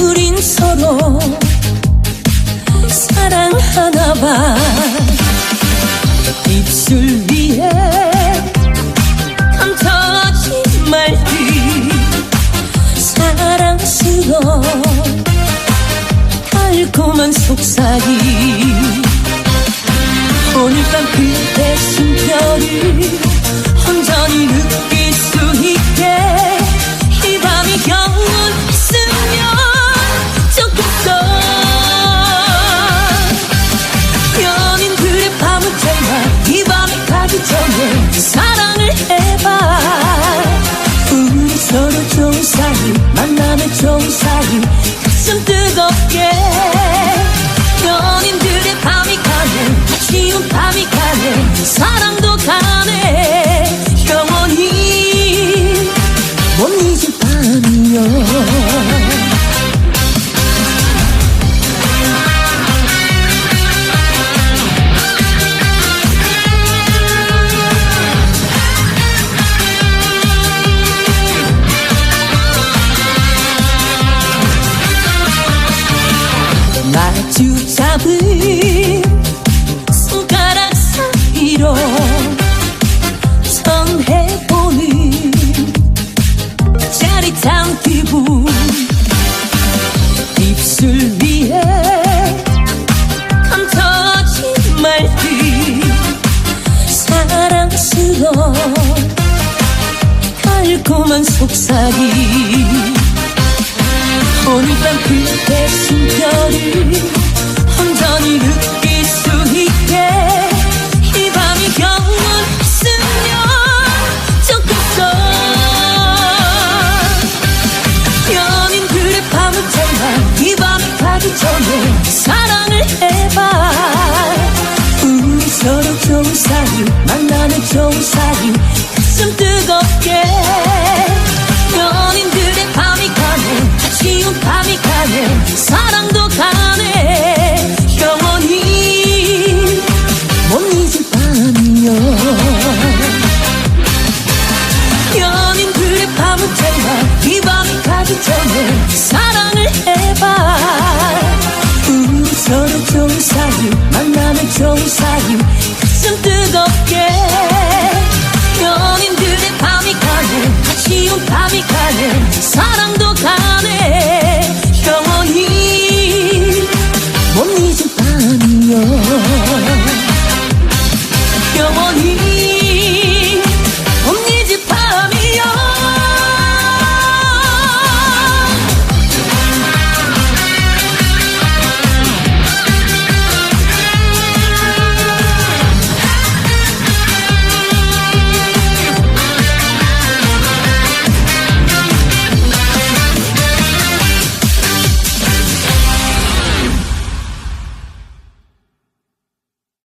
우린 서로 사랑하나 봐. 입술 위에 감춰진 말들 사랑스러워. 달콤한 속삭이. 오늘 밤 그대 숨결을 혼전히 함께 연인들의 밤이 가는 아쉬운 밤이 가는 사랑 마주 잡은 손가락 사이로 전해보는 짜릿한 기분. 입술 위에 감춰진 말들 사랑스러운 달콤한 속삭임. 오늘 밤 그대 숨결이 온전히 느껴